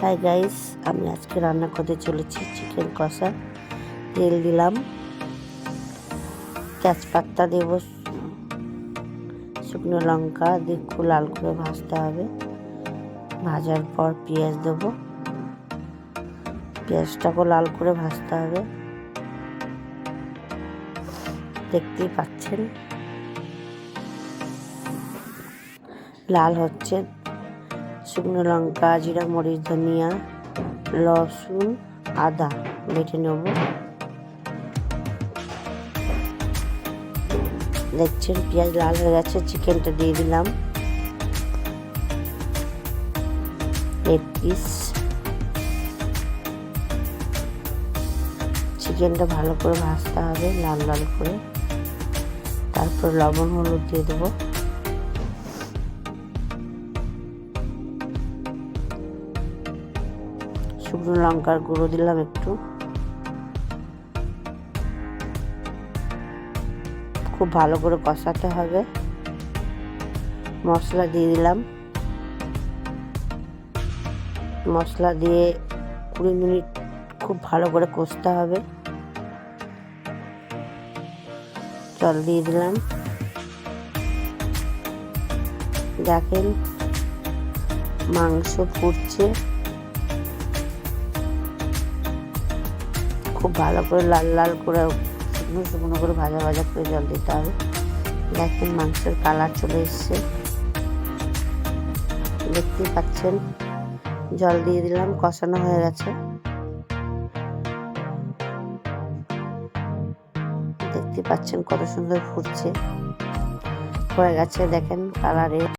Hi guys আমি আজকে রান্না করতে চলেছি চিকেন কষা। তেল দিলাম। তেজপাতা দেব, শুকনো লঙ্কা একটু লাল করে ভাজতে হবে। ভাজার পর পেঁয়াজ দেব। পেঁয়াজটাকেও লাল করে ভাজতে হবে। দেখতেই পাচ্ছেন। লাল হচ্ছে শুকনো লঙ্কা, জিরা, মরিচ, ধনিয়া লসুন আদা বেটে নেব। দেখছেন, পেঁয়াজ লাল হয়ে গেছে, চিকেনটা দিয়ে দিলাম। এক পিস। চিকেনটা ভালো করে ভাজতে হবে, লাল লাল করে। তারপর লবণ, হলুদ দিয়ে দেবো। শুকনো লঙ্কার গুঁড়ো দিলাম একটু। খুব ভালো করে কষাতে হবে। মশলা দিয়ে দিলাম। মশলা দিয়ে কুড়ি মিনিট খুব ভালো করে কষতে হবে। জল দিয়ে দিলাম। দেখেন মাংস ফুটছে। খুব ভালো করে লাল লাল করে শুকনো শুকনো করে ভাজা ভাজা করে জল দিতে হবে। দেখেন মাংসের কালার চলে এসছে। দেখতেই পাচ্ছেন, জল দিয়ে দিলাম, কষানো হয়ে গেছে। দেখতে পাচ্ছেন কত সুন্দর ফুটছে। হয়ে গেছে, দেখেন কালারে।